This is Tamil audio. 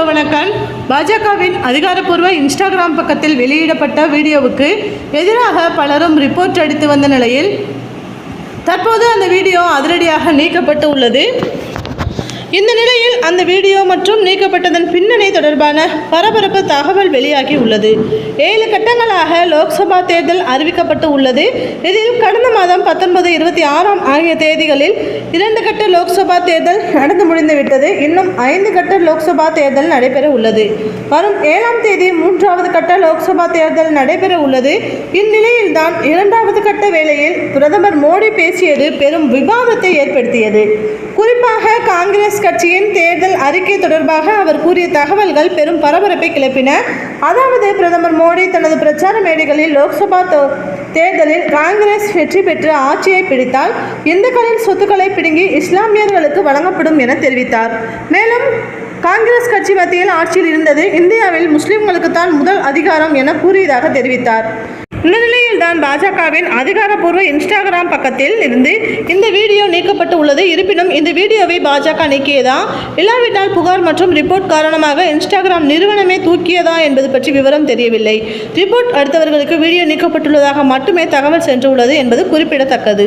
ஹலோ வணக்கம். பாஜகவின் அதிகாரப்பூர்வ இன்ஸ்டாகிராம் பக்கத்தில் வெளியிடப்பட்ட வீடியோவுக்கு எதிராக பலரும் ரிப்போர்ட் அடித்து வந்த நிலையில் தற்போது அந்த வீடியோ அதிரடியாக நீக்கப்பட்டு உள்ளது. இந்த நிலையில் அந்த வீடியோ மற்றும் நீக்கப்பட்டதன் பின்னணி தொடர்பான பரபரப்பு தகவல் வெளியாகி உள்ளது. ஏழு கட்டங்களாக லோக்சபா தேர்தல் அறிவிக்கப்பட்டு உள்ளது. இதில் கடந்த மாதம் பத்தொன்பது இருபத்தி ஆறாம் ஆகிய தேதிகளில் இரண்டு கட்ட லோக்சபா தேர்தல் நடந்து முடிந்துவிட்டது இன்னும் ஐந்து கட்ட லோக்சபா தேர்தல் நடைபெற உள்ளது. வரும் ஏழாம் தேதி மூன்றாவது கட்ட லோக்சபா தேர்தல் நடைபெற உள்ளது. இந்நிலையில்தான் இரண்டாவது கட்ட வேளையில் பிரதமர் மோடி பேசியது பெரும் விவாதத்தை ஏற்படுத்தியது. குறிப்பாக காங்கிரஸ் கட்சியின் தேர்தல் அறிக்கை தொடர்பாக அவர் கூறிய தகவல்கள் பெரும் பரபரப்பை கிளப்பின. அதாவது பிரதமர் மோடி தனது பிரச்சார மேடைகளில் லோக்சபா தேர்தலில் காங்கிரஸ் வெற்றி பெற்று ஆட்சியை பிடித்தால் இந்துக்களின் சொத்துக்களை பிடுங்கி இஸ்லாமியர்களுக்கு வழங்கப்படும் என தெரிவித்தார். மேலும் காங்கிரஸ் கட்சி மத்தியில் ஆட்சியில் இருந்தது இந்தியாவில் முஸ்லிம்களுக்கு தான் முதல் அதிகாரம் என கூறியதாக தெரிவித்தார். இந்த நிலையில் தான் பாஜகவின் அதிகாரப்பூர்வ இன்ஸ்டாகிராம் பக்கத்தில் இருந்து இந்த வீடியோ நீக்கப்பட்டு உள்ளது. இருப்பினும் இந்த வீடியோவை பாஜக நீக்கியதா? இல்லாவிட்டால் புகார் மற்றும் ரிப்போர்ட் காரணமாக இன்ஸ்டாகிராம் நிறுவனமே தூக்கியதா என்பது பற்றி விவரம் தெரியவில்லை. ரிப்போர்ட் அடுத்தவர்களுக்கு வீடியோ நீக்கப்பட்டுள்ளதாக மட்டுமே தகவல் சென்றுள்ளது என்பது குறிப்பிடத்தக்கது.